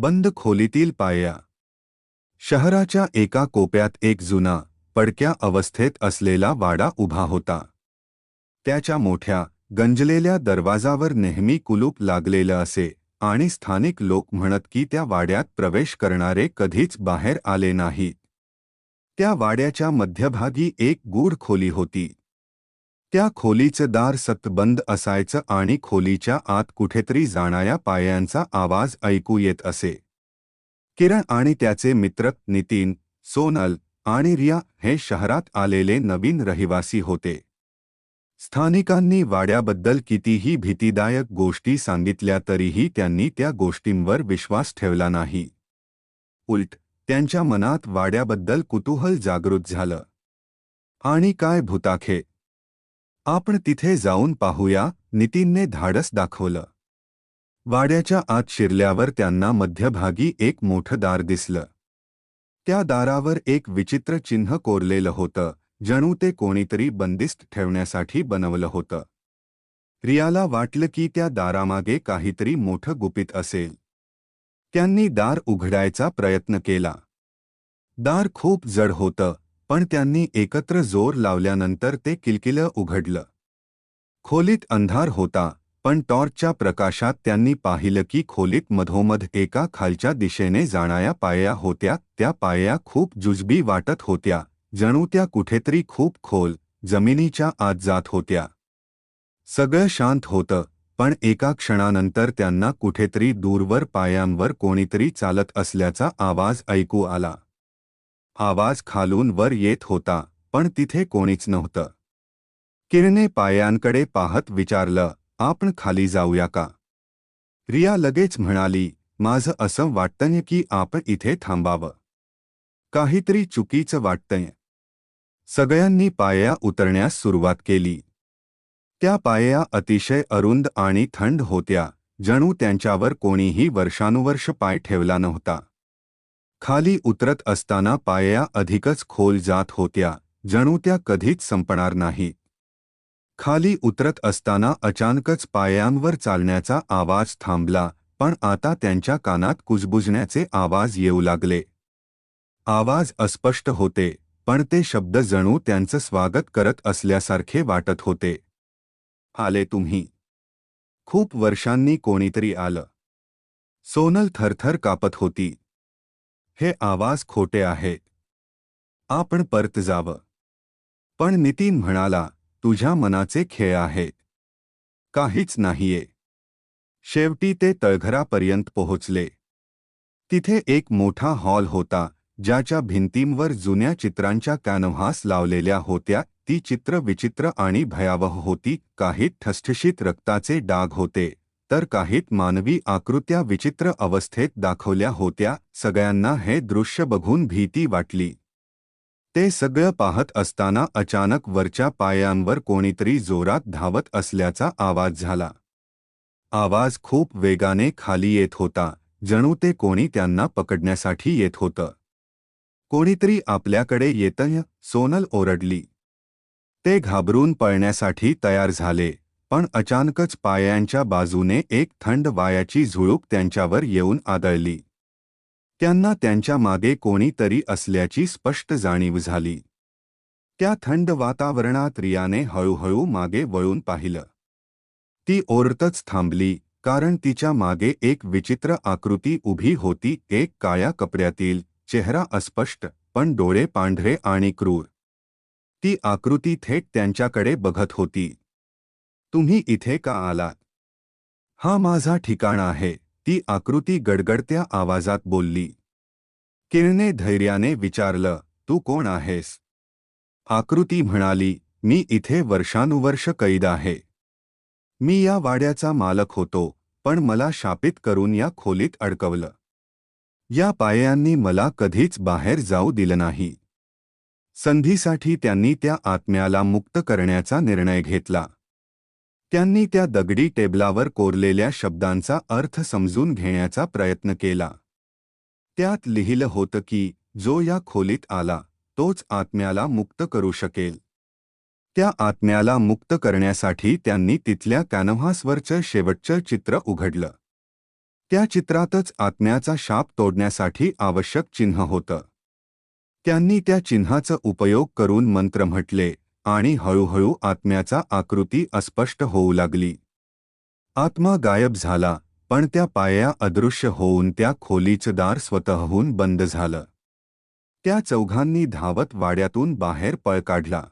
बंद खोलीतील पाया. शहराच्या एका कोप्यात एक जुना पडक्या अवस्थेत असलेला वाडा उभा होता. त्याच्या मोठ्या गंजलेल्या दरवाजावर नेहमी कुलूप लागलेलं असे आणि स्थानिक लोक म्हणत की त्या वाड्यात प्रवेश करणारे कधीच बाहेर आले नाहीत. त्या वाड्याच्या मध्यभागी एक गूढ खोली होती. त्या खोलीचं दार सतबंद असायचं आणि खोलीच्या आत कुठेतरी जाणाऱ्या पायांचा आवाज ऐकू येत असे. किरण आणि त्याचे मित्र नितीन सोनल आणि रिया हे शहरात आलेले नवीन रहिवासी होते. स्थानिकांनी वाड्याबद्दल कितीही भीतीदायक गोष्टी सांगितल्या तरीही त्यांनी त्या गोष्टींवर विश्वास ठेवला नाही. उलट त्यांच्या मनात वाड्याबद्दल कुतूहल जागृत झालं. आणि काय भूताखे आपण तिथे जाऊन पाहूया नितीनने धाडस दाखवलं. वाड्याच्या आत शिरल्यावर त्यांना मध्यभागी एक मोठं दार दिसलं. त्या दारावर एक विचित्र चिन्ह कोरलेलं होतं जणू ते कोणीतरी बंदिस्त ठेवण्यासाठी बनवलं होतं. रियाला वाटलं की त्या दारामागे काहीतरी मोठं गुपित असेल. त्यांनी दार उघडायचा प्रयत्न केला. दार खूप जड होतं पण त्यांनी एकत्र जोर लावल्यानंतर ते किलकिलं उघडलं. खोलीत अंधार होता पण टॉर्चच्या प्रकाशात त्यांनी पाहिलं की खोलीत मधोमध एका खालच्या दिशेने जाणाऱ्या पाया होत्या त्या पाया खूप जुजबी वाटत होत्या जणू त्या कुठेतरी खूप खोल जमिनीच्या आत जात होत्या. सगळं शांत होतं पण एका क्षणानंतर त्यांना कुठेतरी दूरवर पायांवर कोणीतरी चालत असल्याचा आवाज ऐकू आला. आवाज खालून वर येत होता पण तिथे कोणीच नव्हतं. किरणे पायांकडे पाहत विचारलं आपण खाली जाऊया का? रिया लगेच म्हणाली माझं असं वाटतंय की आपण इथे थांबावं. काहीतरी चुकीचं वाटतंय. सगळ्यांनी पाया उतरण्यास सुरुवात केली. त्या पाया अतिशय अरुंद आणि थंड होत्या जणू त्यांच्यावर कोणीही वर्षानुवर्ष पाय ठेवला नव्हता. खाली उतरत असताना पायया अधिकच खोल जात होत्या जणू त्या कधीच संपणार नाही. खाली उतरत असताना अचानकच पायांवर चालण्याचा आवाज थांबला पण आता त्यांच्या कानात कुजबुजण्याचे आवाज येऊ लागले. आवाज अस्पष्ट होते पण ते शब्द जणू त्यांचं स्वागत करत असल्यासारखे वाटत होते. आले तुम्ही. खूप वर्षांनी कोणीतरी आलं. सोनल थरथर कापत होती. हे आवाज खोटे आहे. आपण परत जावं. पण नितीन म्हणाला तुझ्या मनाचे खेळ आहे. काहीच नाहीये. शेवटी ते तळघरापर्यंत पोहोचले. तिथे एक मोठा हॉल होता ज्याच्या भिंतींवर जुन्या चित्रांच्या कॅनव्हास लावलेल्या होत्या. ती चित्र विचित्र आणि भयावह होती. काही ठसठशीत रक्ताचे डाग होते. तर काहीत मानवी आकृत्या विचित्र अवस्थेत दाखवल्या होत्या सगळ्यांना हे दृश्य बघून भीती वाटली. ते सगळं पाहत असताना अचानक वरच्या पायांवर कोणीतरी जोरात धावत असल्याचा आवाज झाला. आवाज खूप वेगाने खाली येत होता जणू ते कोणी त्यांना पकडण्यासाठी येत होतं. कोणीतरी आपल्याकडे येतय सोनल ओरडली. ते घाबरून पळण्यासाठी तयार झाले. पण अचानकच पायांच्या बाजूने एक थंड वायाची झुळूक त्यांच्यावर येऊन आदळली. त्यांना त्यांच्या मागे कोणीतरी असल्याची स्पष्ट जाणीव झाली. त्या थंड वातावरणात रियाने हळूहळू मागे वळून पाहिलं. ती ओरतच थांबली कारण तिच्यामागे एक विचित्र आकृती उभी होती एक काळ्या कपड्यातील चेहरा अस्पष्ट पण डोळे पांढरे आणि क्रूर. ती आकृती थेट त्यांच्याकडे बघत होती. तुम्ही इथे का आलात? हा माझा ठिकाण आहे. ती आकृती गडगडत्या आवाजात बोलली. किरणे धैर्याने विचारलं तू कोण आहेस? आकृती म्हणाली मी इथे वर्षानुवर्ष कैद आहे. मी या वाड्याचा मालक होतो पण मला शापित करून या खोलीत अडकवलं. या पायांनी मला कधीच बाहेर जाऊ दिलं नाही. संधीसाठी त्यांनी त्या आत्म्याला मुक्त करण्याचा निर्णय घेतला. त्यांनी त्या दगडी टेबलावर कोरलेल्या शब्दांचा अर्थ समजून घेण्याचा प्रयत्न केला. त्यात लिहिलं होतं की जो या खोलीत आला तोच आत्म्याला मुक्त करू शकेल. त्या आत्म्याला मुक्त करण्यासाठी त्यांनी तिथल्या कॅनव्हासवरचं शेवटचं चित्र उघडलं. त्या चित्रातच आत्म्याचा शाप तोडण्यासाठी आवश्यक चिन्ह होतं. त्यांनी त्या चिन्हाचा उपयोग करून मंत्र म्हटले आणि हळूहळू आत्म्याचा आकृती अस्पष्ट होऊ लागली. आत्मा गायब झाला पण त्या पाया अदृश्य होऊन त्या खोलीचं दार स्वतःहून बंद झालं. त्या चौघांनी धावत वाड्यातून बाहेर पळ काढला.